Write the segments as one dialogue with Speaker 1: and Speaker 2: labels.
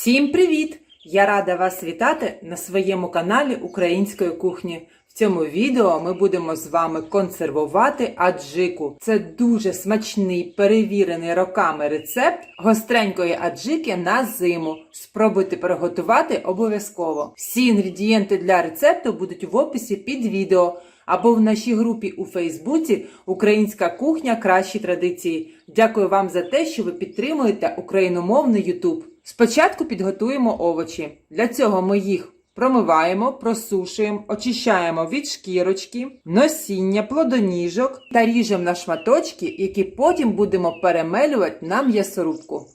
Speaker 1: Всім привіт! Я рада вас вітати на своєму каналі Української кухні. В цьому відео ми будемо з вами консервувати аджику. Це дуже смачний перевірений роками рецепт гостренької аджики на зиму. Спробуйте приготувати обов'язково. Всі інгредієнти для рецепту будуть в описі під відео або в нашій групі у Фейсбуці Українська кухня кращі традиції. Дякую вам за те, що ви підтримуєте україномовний Ютуб. Спочатку підготуємо овочі. Для цього ми їх промиваємо, просушуємо, очищаємо від шкірочки, носіння, плодоніжок та ріжемо на шматочки, які потім будемо перемелювати на м'ясорубку.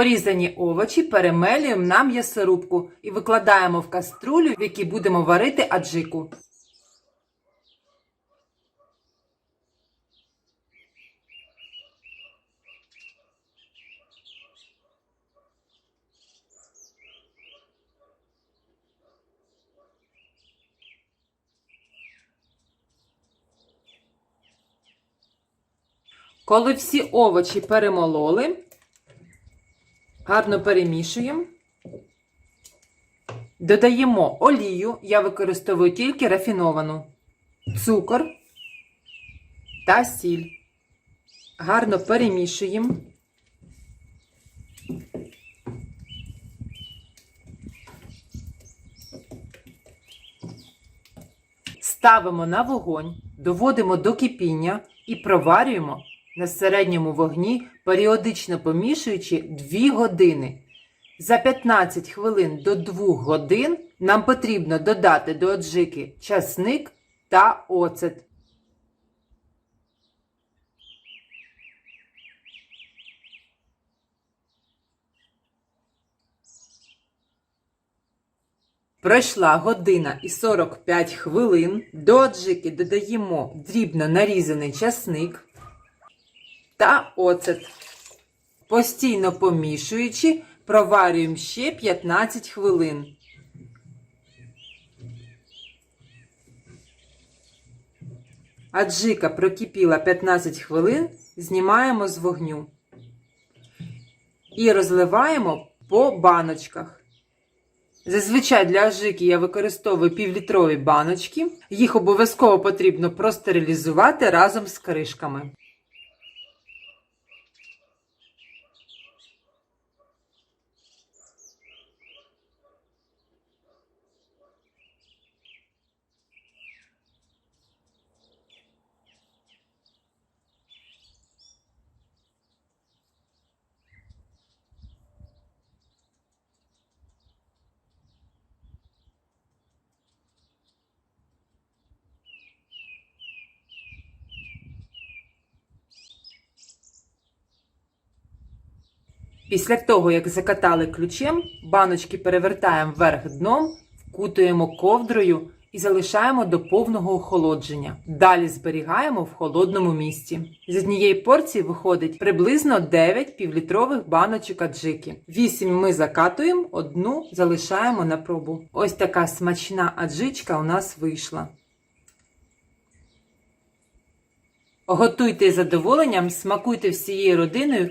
Speaker 1: Порізані овочі перемелюємо на м'ясорубку і викладаємо в каструлю, в якій будемо варити аджику. Коли всі овочі перемололи, гарно перемішуємо. Додаємо олію, я використовую тільки рафіновану, цукор та сіль. Гарно перемішуємо. Ставимо на вогонь, доводимо до кипіння і проварюємо на середньому вогні, періодично помішуючи 2 години. За 15 хвилин до 2 годин нам потрібно додати до аджики часник та оцет. Пройшла година і 45 хвилин. До аджики додаємо дрібно нарізаний часник та оцет. Постійно помішуючи, проварюємо ще 15 хвилин. Аджика прокипіла 15 хвилин, знімаємо з вогню і розливаємо по баночках. Зазвичай для аджики я використовую півлітрові баночки. Їх обов'язково потрібно простерилізувати разом з кришками. Після того, як закатали ключем, баночки перевертаємо вверх дном, вкутуємо ковдрою і залишаємо до повного охолодження. Далі зберігаємо в холодному місці. З однієї порції виходить приблизно 9 півлітрових баночок аджики. 8 ми закатуємо, одну залишаємо на пробу. Ось така смачна аджичка у нас вийшла. Готуйте з задоволенням, смакуйте всією родиною.